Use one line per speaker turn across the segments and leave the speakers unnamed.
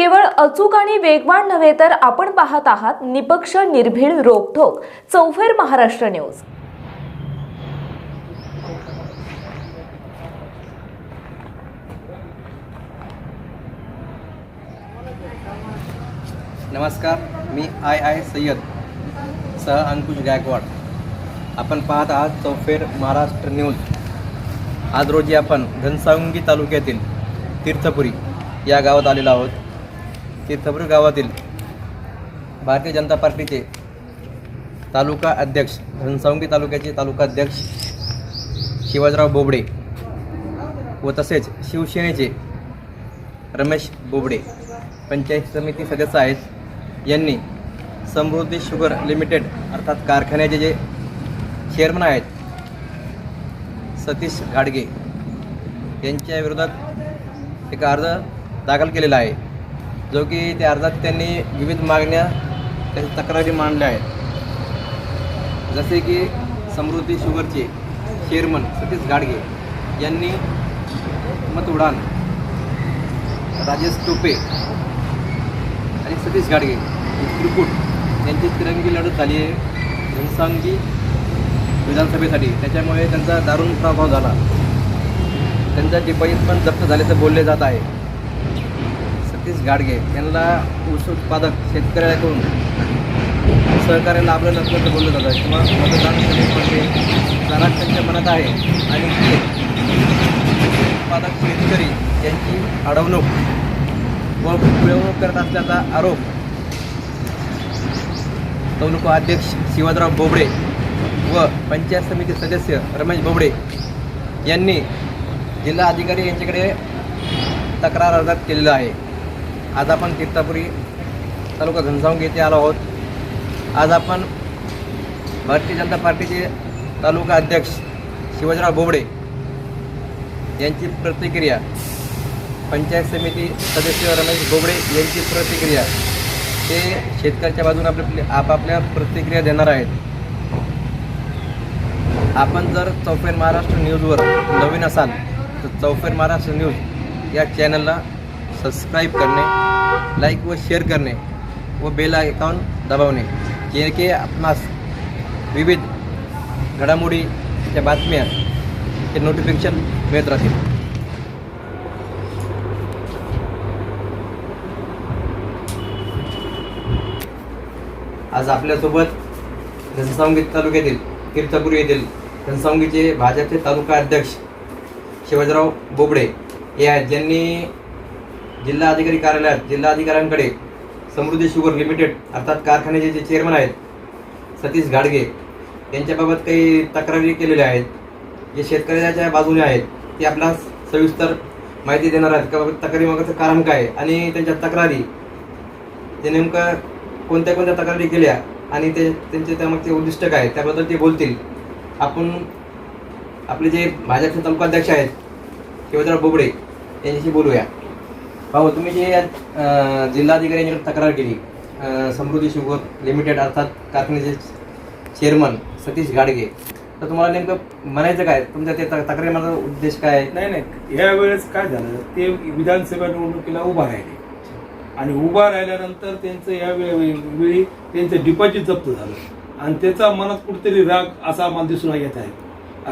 केवळ अचूक आणि वेगवान नव्हे तर आपण पाहत आहात निपक्ष निर्भीड रोखोक चौफेर महाराष्ट्र न्यूज.
नमस्कार मी आय आय सय्यद सह अंकुश गायकवाड. आपण पाहत आहात चौफेर महाराष्ट्र न्यूज. आज रोजी आपण घनसावंगी तालुक्यातील तीर्थपुरी या गावात आलेलो आहोत. तीर्थपुरी गावातील भारतीय जनता पार्टीचे तालुका अध्यक्ष घनसावंगी तालुक्याचे तालुका अध्यक्ष शिवाजीराव बोबडे व तसेच शिवसेनेचे रमेश बोबडे पंचायत समिती सदस्य आहेत. यांनी समृद्धी शुगर लिमिटेड अर्थात कारखान्याचे जे चेअरमन आहेत सतीश घाडगे यांच्या विरोधात एक अर्ज दाखल केलेला आहे. जो की त्या अर्जात त्यांनी विविध मागण्या त्याच्या तक्रारी मांडल्या आहेत. जसे की समृद्धी शुगरचे चेअरमन सतीश गाडगे यांनी मत उडान राजेश टोपे आणि सतीश गाडगे त्रिकूट यांची तिरंगी लढत झाली आहे. हिंसांगी विधानसभेसाठी. त्याच्यामुळे त्यांचा दारुण प्रभाव झाला. त्यांचा डिपॉझिट पण जप्त झाल्याचं बोलले जात आहे. गाडगे यांना ऊस उत्पादक शेतकऱ्याकडून सहकार्याला आपलं नसल्याचं बोललं जातं. किंवा मतदान म्हणजे जाणार त्यांच्या मनात आहे. आणि ते उत्पादक शेतकरी यांची अडवणूक व पिळवणूक करत असल्याचा आरोप तालुका अध्यक्ष शिवाजीराव बोबडे व पंचायत समिती सदस्य रमेश बोबडे यांनी जिल्हा अधिकारी यांच्याकडे तक्रार अर्जात केलेला आहे. आज आपण तीर्थापुरी तालुका घनसावंगी येथे आलो आहोत. आज आपण भारतीय जनता पार्टीचे तालुका अध्यक्ष शिवाजीराव बोबडे यांची प्रतिक्रिया पंचायत समिती सदस्य रमेश बोबडे यांची प्रतिक्रिया ते शेतकऱ्याच्या बाजूने आपल्या आपापल्या प्रतिक्रिया देणार आहेत. आपण जर चौफेर महाराष्ट्र न्यूजवर नवीन असाल तर चौफेर महाराष्ट्र न्यूज या चॅनलला सबस्क्राईब करणे लाईक व शेअर करणे व बेल आयकॉन दबावणे जे की आपणास विविध घडामोडीच्या बातम्या हे नोटिफिकेशन मिळत राहतील. आज आपल्यासोबत घनसावंगी तालुक्यातील तीर्थपुरी येथील घनसावंगीचे भाजपचे तालुका अध्यक्ष शिवाजीराव बोबडे हे आहेत. ज्यांनी जिल्हा अधिकारी कार्यालयात जिल्हा अधिकाऱ्यांकडे समृद्धी शुगर लिमिटेड अर्थात कारखान्याचे जे चेअरमन आहेत सतीश गाडगे यांच्याबाबत काही तक्रारी केलेल्या आहेत. जे शेतकऱ्याच्या बाजूने आहेत ते आपला सविस्तर माहिती देणार आहेत. का तक्रारी मागाचं कारण काय? आणि त्यांच्या तक्रारी ते नेमकं कोणत्या कोणत्या तक्रारी केल्या? आणि ते त्यांचे त्यामागचे उद्दिष्ट काय? त्याबद्दल ते बोलतील. आपण आपले जे भाजपचे तालुकाध्यक्ष आहेत शिवराव बोबडे यांच्याशी बोलूया. भाऊ तुम्ही जे अं, तक्रार केली समृद्धी शुगर लिमिटेड अर्थात कारखान्याचे चेअरमन सतीश गाडगे तर तुम्हाला नेमकं म्हणायचं काय? तुमच्या ते तक- उद्देश काय आहे?
नाही नाही. या वेळेस काय झालं ते विधानसभा निवडणुकीला उभा राहिले. आणि उभा राहिल्यानंतर त्यांचं या वेळी त्यांचं डिपॉझिट जप्त झालं. आणि त्याचा मनात कुठेतरी राग असा आम्हाला दिसून येत आहे.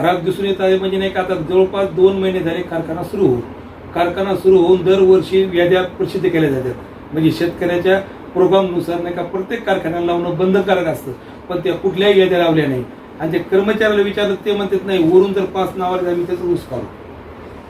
राग दिसून येत आहे म्हणजे नाही का आता जवळपास दोन महिने झाले कारखाना सुरू होतो कारखाना सुरू होऊन दरवर्षी याद्या प्रसिद्ध केल्या जातात. म्हणजे शेतकऱ्याच्या प्रोग्रामनुसार नाही का प्रत्येक कारखान्याला लावणं बंधनकारक असतं. पण त्या कुठल्याही याद्या लावल्या नाही. आणि ते कर्मचाऱ्याला विचारलं ते म्हणतात नाही वरून जर पाच नावाला आम्ही त्याचं ऊस काढू.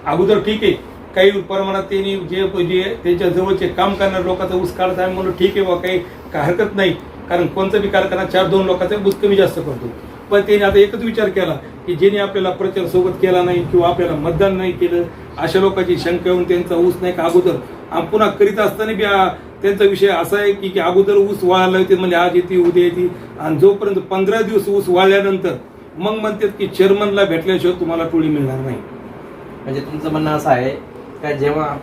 अगोदर ठीक आहे काही प्रमाणात त्यांनी जे जे त्यांच्या जवळचे काम करणाऱ्या लोकांचा ऊस काढत आहे म्हणून ठीक आहे बा काही काय हरकत नाही. कारण कोणता बी कारखाना चार दोन लोकांचा ऊस कमी जास्त करतो. पण त्यांनी आता एकच विचार केला की ज्यांनी आपल्याला प्रचार सोबत केला नाही किंवा आपल्याला मतदान नाही केलं अशा लोकांची शंका येऊन त्यांचा ऊस नाही का अगोदर? पुन्हा करीत असताना बी त्यांचा विषय असा आहे की की अगोदर ऊस वाळायला होते म्हणजे आज येते उद्या येते. आणि जोपर्यंत पंधरा दिवस ऊस वाळल्यानंतर मग म्हणतात की चेअरमनला भेटल्याशिवाय तुम्हाला टोळी मिळणार नाही.
म्हणजे तुमचं म्हणणं असं आहे का जेव्हा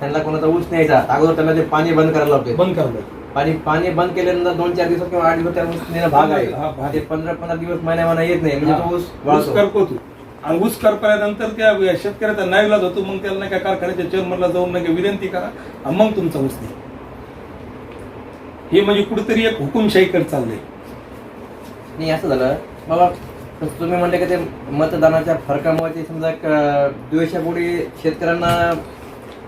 त्यांना कोणाचा ऊस न्यायचा अगोदर त्यांना ते पाणी बंद करायला लावते
बंद करतात
पाणी पाणी बंद केल्यानंतर दोन चार दिवस किंवा आठ दिवस त्या ऊस भाग आहे. ते पंधरा पंधरा दिवस महिन्या महिना येत नाही म्हणजे तो ऊस
ऊस
वाळतो
करपवतो आणि ऊस करपल्यानंतर त्या शेतकऱ्याचा नाईलाज होतो मग त्याला नाही का कारखान्याच्या चेअरमनला जाऊन नाही का विनंती करा आणि मग तुमचा ऊस नाही. हे म्हणजे कुठेतरी एक हुकुमशाहीकडे चाललंय.
नाही असं झालं. बाबा तुम्ही म्हणले की ते मतदानाच्या फरकामुळे ते समजा द्वेषापोटी शेतकऱ्यांना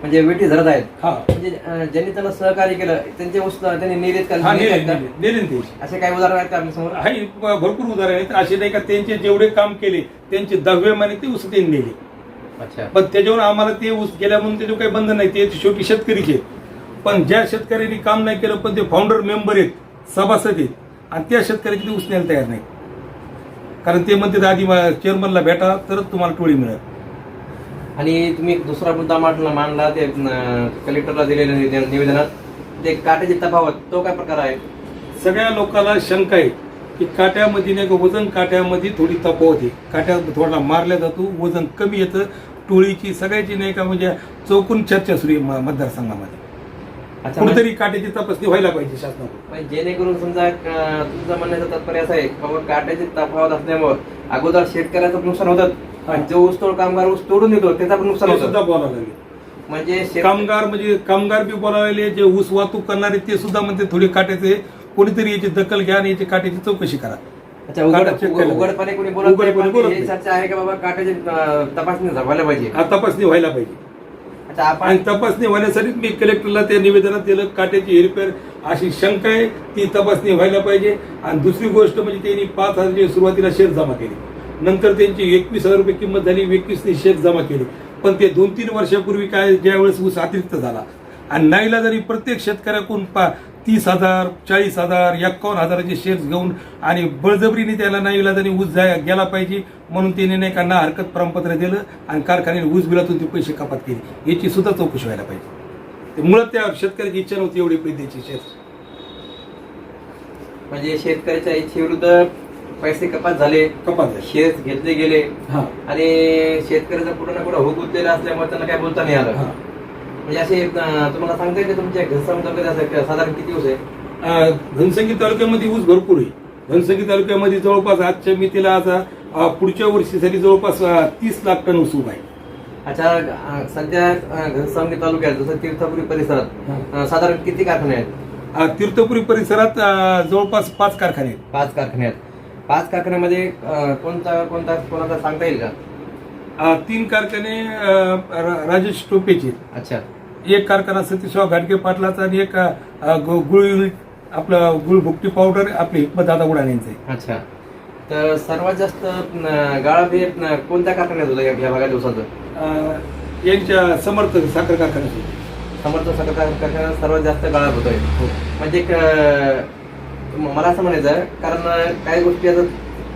म्हणजे वेठी धरत आहेत.
हा.
म्हणजे अं, ज्यांनी त्यांना सहकार्य केलं त्यांचे ऊस त्यांनी निवेदित
हा
असे काही उदाहरण आहेत का
आपल्यासमोर? ब- भरपूर उदाहरण आहेत. असे नाही का त्यांचे जेवढे काम केले त्यांचे दहावे महिने ते ऊस त्यांनी नेले.
अच्छा.
पण त्याच्यावर आम्हाला ते ऊस गेल्या म्हणून त्याच्यावर काही बंधन नाही. ते शेवटी शेतकरीचे आहेत. पण ज्या शेतकऱ्यांनी काम नाही केलं पण ते फाउंडर मेंबर आहेत सभासद आहेत आणि त्या शेतकऱ्याची ते ऊस न्यायला तयार नाही कारण ते म्हणतात आधी चेअरमनला भेटा तरच तुम्हाला टोळी मिळेल.
आणि तुम्ही एक दुसरा मुद्दा मांडला मांडला ते कलेक्टरला दिलेल्या निवे- निवेदनात. ते काट्याची तफावत तो काय प्रकार आहे?
सगळ्या लोकांना शंका आहे की काट्यामध्ये नाही का वजन काट्यामध्ये थोडी तफावत आहे. काट्या थोडा मारल्या जातो वजन कमी येतं टोळीची सगळ्याची नाही का म्हणजे चौकून चर्चा सुरू आहे मतदारसंघामध्ये. कुठेतरी काट्याची तपासणी व्हायला पाहिजे शासनाकडून.
म्हणजे जेणेकरून समजा तुमचं म्हणण्याचं तात्पर्य असं आहे काट्याची तफावत असल्यामुळं अगोदर शेतकऱ्याचं नुकसान होतं. आणि जो ऊसतोड कामगार ऊस तोडून देतो त्याचा पण नुकसान
ते
होतं.
सुद्धा बोलायला लागले.
म्हणजे शेत-
कामगार म्हणजे कामगार बी बोलायला लागले जे ऊस वाहतूक करणारे ते सुद्धा म्हणते थोडी काट्याचे कोणीतरी याची दखल घ्या आणि याची काट्याची चौकशी करा.
अच्छा उघड
काटा check
उघड-
केला
उघडपणे कोणी बोलत
उघडपणे
नाही, पण
बोलत
हे
नाही.
चर्चा आहे का बाबा काट्याची अं, तपासणी व्हायला पाहिजे?
हा तपासणी व्हायला पाहिजे.
अच्छा आपण
आणि तपासणी होण्यासाठी मी कलेक्टरला त्या निवेदनात दिलं काट्याची हेरफेर अशी शंका आहे ती तपासणी व्हायला पाहिजे. आणि दुसरी गोष्ट म्हणजे त्यांनी पाच हजारची सुरुवातीला शेत जमा केली. नंतर त्यांची एकवीस हजार रुपये किंमत झाली एकवीसने शेत जमा केली. पण ते दोन तीन वर्षापूर्वी काय ज्यावेळेस ऊस अतिरिक्त झाला. आणि नाईला जरी प्रत्येक शेतकऱ्याकडून पा तीस हजार चाळीस हजार एक्कावन्न हजाराचे शेअर्स घेऊन आणि बळजबरीने त्याला नाईला जरी ऊस जाय गेला पाहिजे म्हणून त्याने नाही का ना हरकत प्रमाणपत्र दिलं आणि कारखान्याने ऊस बिलातून ते पैसे कपात केले. याची सुद्धा चौकशी व्हायला पाहिजे. ते मुळात त्या शेतकऱ्याची इच्छा नव्हती एवढी पैद्याची शेत
म्हणजे शेतकऱ्याच्या इच्छेविरुद्ध पैसे कपात झाले.
कपात झाली.
शेत घेतले गेले.
हा.
आणि शेतकऱ्याचा कुठं ना कुठं उठलेला असल्यामुळे त्यांना काय बोलता नाही आलं.
हा.
म्हणजे असे अं, तुम्हाला सांगता येईल का तुमच्या घरचा तालुक्यात साधारण किती ऊस आहे?
अं, घनसंगी तालुक्यामध्ये ऊस भरपूर आहे. घनसंगी तालुक्यामध्ये जवळपास आजच्या मितीला आता अं, पुढच्या वर्षीसाठी जवळपास तीस लाख टन ऊस उभा आहे.
अच्छा अं, सध्या अं, घनसावंगी तालुक्यात जसं तीर्थपुरी परिसरात
हा.
अं, साधारण किती कारखाने आहेत?
अं, तीर्थपुरी परिसरात अं, जवळपास पाच कारखाने आहेत.
पाच कारखाने आहेत. पाच कारखान्यामध्ये कोणता कोणता कोणाचा सांगता येईल का?
तीन कारखाने राजेश टोपेचे.
अच्छा.
एक कारखाना सतीशराव घाटगे पाटलाचा आणि एक गुळ युनिट आपलं गुळ भुकटी पावडर आपले हिकमत दादा यांचे. आहे.
अच्छा. तर सर्वात जास्त अं, गाळप हे कोणत्या कारखान्यात होतं या- भागात दिवसाचं?
यांच्या समर्थ साखर कारखान्याचे
समर्थ साखर कारखान्यात सर्वात जास्त गाळप होतोय. म्हणजे एक, अं, मला असं म्हणायचं आहे, कारण काही गोष्टी आता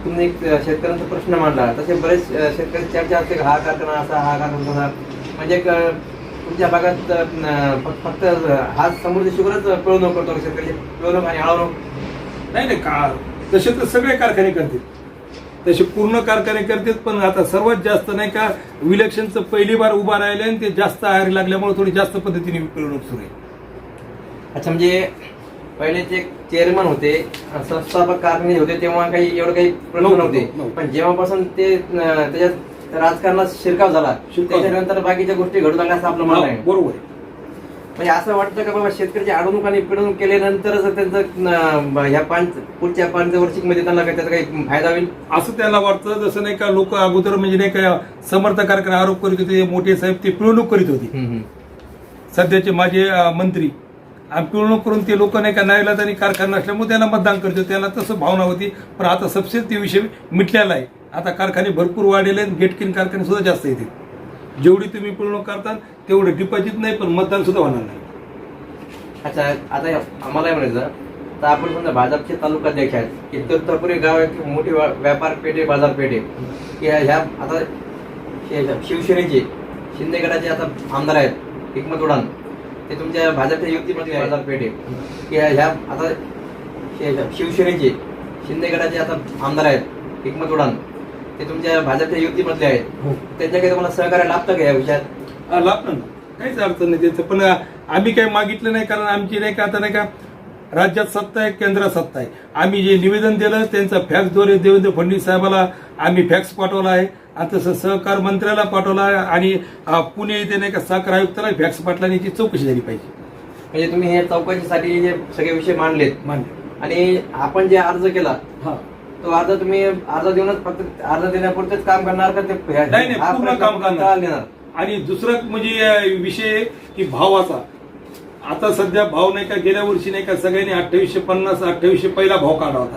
तुम्ही एक शेतकऱ्यांचा प्रश्न मांडला तसे बरेच शेतकरी चर्चा असते हा कारखाना असा हा कारखाना तसा. म्हणजे तुमच्या भागात फक्त- फक्त हा समृद्धी शुगरच पिळवणूक करतो शेतकरी? पिळवणूक आणि आळवणूक?
नाही नाही का तसे तर सगळे कारखाने करतील. तसे पूर्ण कारखाने करतील पण आता सर्वात जास्त नाही का विलक्षणचं पहिली बार उभा राहिले आणि ते जास्त आहारी लागल्यामुळे थोडी जास्त पद्धतीने पिळवणूक सुरू आहे.
अच्छा म्हणजे पहिले जे चेअरमन होते संस्थापक कारखाने होते तेव्हा काही एवढं काही प्रश्न
नव्हतं.
पण जेव्हापासून ते त्याच्यात राजकारणात शिरकाव झाला. त्याच्यानंतर बाकीच्या गोष्टी घडू लागल्या असं आपलं म्हणणं आहे.
बरोबर
म्हणजे असं वाटतं का बाबा शेतकऱ्याची अडवणूक आणि पिळवणूक केल्यानंतरच त्यांचं ह्या पाच पुढच्या पंचवर्षिकमध्ये त्यांना काही त्याचा काही फायदा होईल?
असं त्याला वाटतं जसं नाही का लोक अगोदर म्हणजे नाही का समर्थ कारखाने आरोप करीत होते मोठे साहेब ते पिळवणूक करीत होते. सध्याचे माझे मंत्री आणि पिळवणूक करून ते लोक नाही का नाईलाज आणि कारखाना असल्यामुळे त्यांना मतदान करतो. त्यांना तसं भावना होती पण आता सबसे ते विषय मिटलेला आहे. आता कारखाने भरपूर वाढलेले आहेत गेटकिन कारखाने सुद्धा जास्त येतील जेवढी तुम्ही पिळवणूक करता तेवढं डिपॉझिट नाही पण मतदान सुद्धा होणार नाही.
अच्छा आता आम्हाला म्हणायचं तर आपण समजा भाजपचे तालुकाध्यक्ष आहेत की तपुरे गाव एक मोठी व्यापार पेठे आहे बाजारपेठ. आहे की ह्या आता शिवसेनेचे शिंदे गटाचे आता आमदार आहेत हिकमत उडान. ते तुमच्या भाजपच्या युतीमध्ये बाजारपेठ आहे की ह्या आता शिवसेनेचे शिंदे गटाचे आता आमदार आहेत हिकमत उडान. ते तुमच्या भाजपच्या युतीमधले आहेत. त्यांच्या काही तुम्हाला सहकार्य लाभतं का या विषयात?
हा, लागतं ना. काहीच अडचण नाही त्याचं. पण आम्ही काही मागितलं नाही कारण आमची नाही का आता नाही का राज्यात सत्ता आहे केंद्रात सत्ता आहे. आम्ही जे निवेदन दिलं त्यांचा फॅक्सद्वारे देवेंद्र फडणवीस साहेबाला आम्ही फॅक्स पाठवला आहे. आणि तसं सहकार मंत्र्याला पाठवला आणि पुणे इथे नाही का साखर आयुक्ताला फॅक्स पाठवण्याची चौकशी झाली पाहिजे.
म्हणजे तुम्ही हे चौकशीसाठी जे सगळे विषय मांडलेत.
मान्य
आणि आपण जे अर्ज केला
हा.
तो अर्ज तुम्ही अर्ज देऊनच फक्त अर्ज देण्यापुरतेच काम करणार का ते
नाही नाही
हा
पूर्ण
प्रश्न
काम करणार.
देणार.
आणि दुसरं म्हणजे अं, विषय की भावाचा. आता सध्या भाव नाही का गेल्या वर्षी नाही का सगळ्यांनी अठ्ठावीसशे पन्नास अठ्ठावीसशे पहिला भाव काढला होता.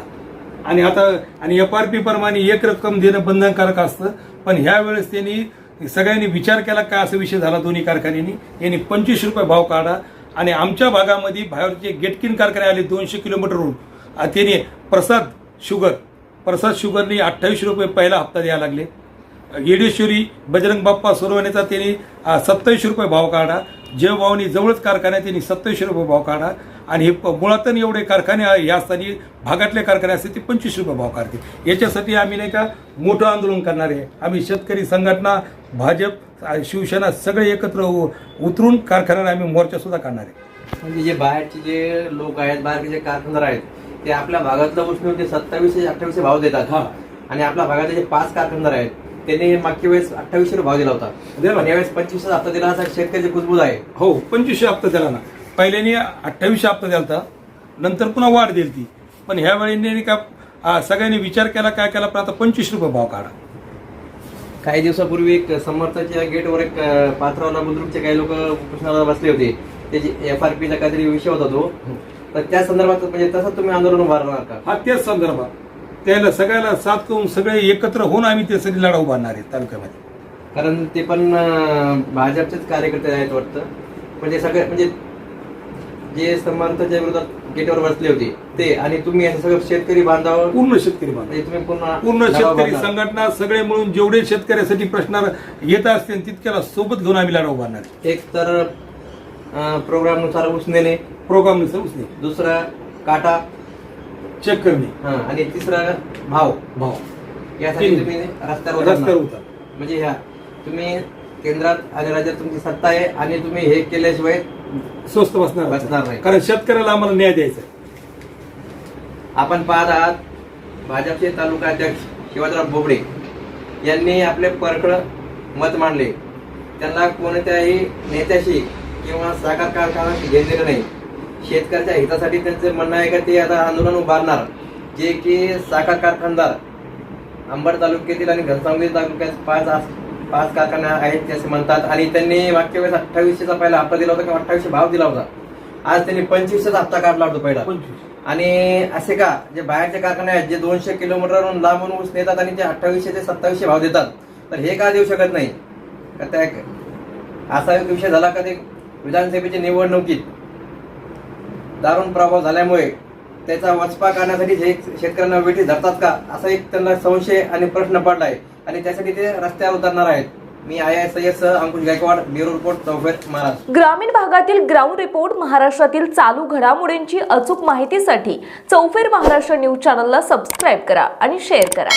आणि आता आणि एफ आर पी प्रमाणे एक रक्कम देणं बंधनकारक असतं. पण ह्यावेळेस त्यांनी सगळ्यांनी विचार केला काय असा विषय झाला दोन्ही कारखान्यांनी? यांनी पंचवीस रुपये भाव काढा आणि आमच्या भागामध्ये बाहेरचे गेटकिन कारखाने आले दोनशे किलोमीटरहून त्यांनी प्रसाद शुगर प्रसाद शुगरने अठ्ठावीसशे रुपये पहिला हप्ता द्यायला लागले. येडेश्वरी बजरंग बाप्पा सोरवण्याचा त्यांनी सत्तावीस रुपये भाव काढा. जय भावनी जवळच कारखान्यात त्यांनी सत्तावीसशे रुपये भाव काढा. आणि हे प- मुळातन एवढे कारखाने आहे, या स्थानी भागातले कारखाने असते ते पंचवीस रुपये भाव काढते याच्यासाठी आम्ही नाही का मोठं आंदोलन करणार आहे. आम्ही शेतकरी संघटना भाजप शिवसेना सगळे एकत्र उतरून कारखान्याला आम्ही मोर्चासुद्धा काढणार आहे.
म्हणजे जे बाहेरचे जे लोक आहेत बाहेरचे जे कारखानदार आहेत ते आपल्या भागातल्या गोष्टी ते सत्तावीसशे अठ्ठावीसशे भाव देतात
हा.
आणि आपल्या भागातले जे पाच कारखानदार आहेत त्यांनी मागच्या वेळेस अठ्ठावीसशे रुपये भाव दिला होता.
दिला.
यावेळेस पंचवीसशे हप्ता दिला असा शेतकऱ्याची कुजबूज आहे.
हो पंचवीसशे हप्ता दिला ना. पहिल्याने अठ्ठावीसशे हप्ता दिला होता नंतर पुन्हा वाढ दिली ती पण ह्या वेळी नाही का आ, सगळ्यांनी विचार केला काय केला पण आता पंचवीस रुपये भाव काढा.
काही दिवसापूर्वी एक समर्थाच्या गेटवर एक अं, पाथरावला बुद्रुकचे काही लोक उपोषणाला बसले होते. त्याची एफ आर पीचा काहीतरी विषय होता तो. तर त्या संदर्भात म्हणजे तसं तुम्ही आंदोलन उभारणार का?
हा त्याच संदर्भात. त्याला सगळ्याला साथ करून सगळे एकत्र होऊन आम्ही ते सगळी लढा उभारणार आहे तालुक्यामध्ये.
कारण ते पण अं, भाजपचेच कार्यकर्ते आहेत वाटतं. म्हणजे सगळे म्हणजे जे समर्थाच्या विरोधात गेटवर बसले होते ते आणि तुम्ही असं सगळं शेतकरी बांधावर
पूर्ण शेतकरी बांधव.
म्हणजे तुम्ही पूर्ण
पूर्ण शेतकरी. संघटना सगळे मिळून जेवढे शेतकऱ्यासाठी प्रश्न येत असतील तितक्याला सोबत घेऊन आम्ही लढा उभारणार आहे.
एक तर प्रोग्रामनुसार ऊस नेणे
प्रोग्राम समजले
दुसरा काटा.
चेक करणे
हा, आणि तिसरा भाव
भाव
यासाठी
तीन.
तुम्ही रस्त्यावर
रस्त्यावर
उतरणार.
उतर
म्हणजे ह्या तुम्ही केंद्रात आणि राज्यात तुमची सत्ता आहे आणि तुम्ही हे केल्याशिवाय
स्वस्त बसणार
बसणार नाही.
कारण शेतकऱ्याला आम्हाला न्याय द्यायचा आहे.
आपण पाहत आहात भाजपचे तालुका अध्यक्ष शिवाजीराव बोबडे यांनी आपले परखड मत मांडले त्यांना कोणत्याही नेत्याशी किंवा साखर कारखान्याशी घेतलेलं नाही शेतकऱ्याच्या हितासाठी त्यांचं म्हणणं आहे का ते आता आंदोलन उभारणार. जे की साखर कारखानदार अंबड तालुक्यातील आणि घनसावंगी तालुक्यात पाच पाच कारखाने आहेत ते असे म्हणतात. आणि त्यांनी मागच्या वेळेस अठ्ठावीसशेचा पहिला हप्ता दिला होता किंवा अठ्ठावीसशे भाव दिला होता. आज त्यांनी पंचवीसशेचा हप्ता काढला होता पहिला. आणि असे का जे बाहेरचे कारखाने आहेत जे दोनशे किलोमीटरवरून लांबून ऊस नेतात आणि ते अठ्ठावीसशे ते सत्तावीसशे भाव देतात तर हे का देऊ शकत नाही? का त्या असा एक विषय झाला का ते विधानसभेच्या निवडणुकीत दारुण प्रभाव झाल्यामुळे त्याचा वचपा करण्यासाठी हे शेतकऱ्यांना वेठी धरतात का असा एक त्यांना संशय आणि प्रश्न पडलाय. आणि त्यासाठी ते रस्त्यावर उतरणार आहेत. मी I S I S Ankush Gaikwad bureau report Chaufer Maharashtra
ग्रामीण भागातील ग्राउंड रिपोर्ट महाराष्ट्रातील चालू घडामोडींची अचूक माहितीसाठी चौफेर महाराष्ट्र न्यूज चॅनलला सबस्क्राईब करा आणि शेअर करा.